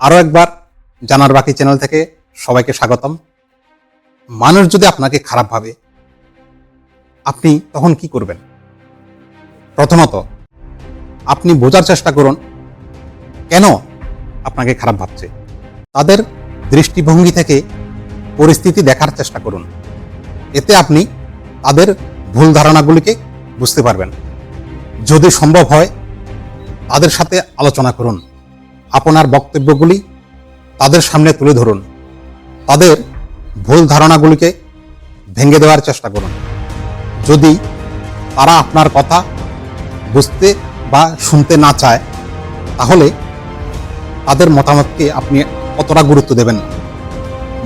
আরও একবার জানার বাকি চ্যানেল থেকে সবাইকে স্বাগতম। মানুষ যদি আপনাকে খারাপ ভাবে, আপনি তখন কি করবেন? প্রথমত, আপনি বোঝার চেষ্টা করুন, কেন আপনাকে খারাপ ভাবছে? তাদের দৃষ্টিভঙ্গি থেকে পরিস্থিতি দেখার চেষ্টা করুন। এতে আপনি তাদের ভুল ধারণাগুলিকে বুঝতে পারবেন। যদি সম্ভব হয়, তাদের সাথে আলোচনা করুন। আপনার বক্তব্যগুলি তাদের সামনে তুলে ধরুন। তাদের ভুল ধারণাগুলিকে ভেঙে দেওয়ার চেষ্টা করুন। যদি তারা আপনার কথা বুঝতে বা শুনতে না চায়, তাহলে তাদের মতামতকে আপনি অতটা গুরুত্ব দেবেন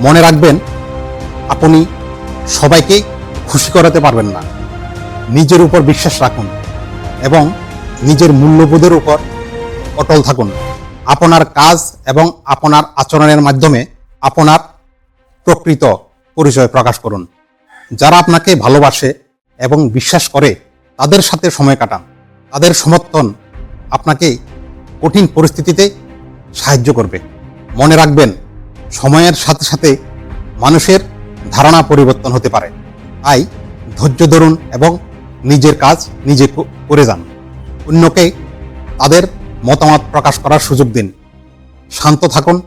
মনে রাখবেন, আপনি সবাইকে খুশি করাতে পারবেন না। নিজের উপর বিশ্বাস রাখুন এবং নিজের মূল্যবোধের উপর অটল থাকুন। আপনার কাজ এবং আপনার আচরণের মাধ্যমে আপনার প্রকৃত পরিচয় প্রকাশ করুন। যারা আপনাকে ভালোবাসে এবং বিশ্বাস করে, তাদের সাথে সময় কাটান। তাদের সমর্থন আপনাকে কঠিন পরিস্থিতিতে সাহায্য করবে। মনে রাখবেন, সময়ের সাথে সাথে মানুষের ধারণা পরিবর্তন হতে পারে। তাই ধৈর্য ধরুন এবং নিজের কাজ নিজে করে যান। অন্যকে তাদের মতামত প্রকাশ করার সুযোগ দিন। শান্ত থাকুন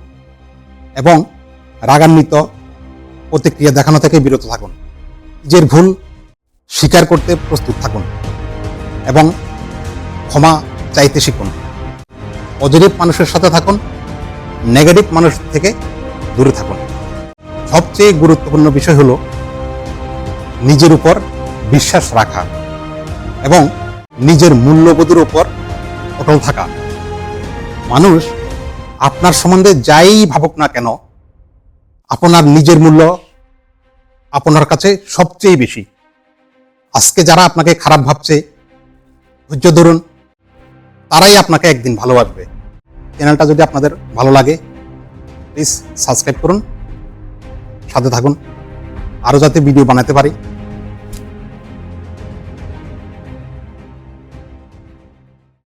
এবং রাগান্বিত প্রতিক্রিয়া দেখানো থেকে বিরত থাকুন। নিজের ভুল স্বীকার করতে প্রস্তুত থাকুন এবং ক্ষমা চাইতে শিখুন। পজিটিভ মানুষের সাথে থাকুন, নেগেটিভ মানুষ থেকে দূরে থাকুন। সবচেয়ে গুরুত্বপূর্ণ বিষয় হলো নিজের উপর বিশ্বাস রাখা এবং নিজের মূল্যবোধের উপর অটল থাকা। মানুষ আপনার সম্বন্ধে যাই ভাবুক না কেন, আপনার নিজের মূল্য আপনার কাছে সবচেয়ে বেশি। আজকে যারা আপনাকে খারাপ ভাবছে, ধৈর্য ধরুন, তারাই আপনাকে একদিন ভালোবাসবে চ্যানেলটা যদি আপনাদের ভালো লাগে প্লিজ সাবস্ক্রাইব করুন, সাথে থাকুন। আরও যাতে ভিডিও বানাতে পারি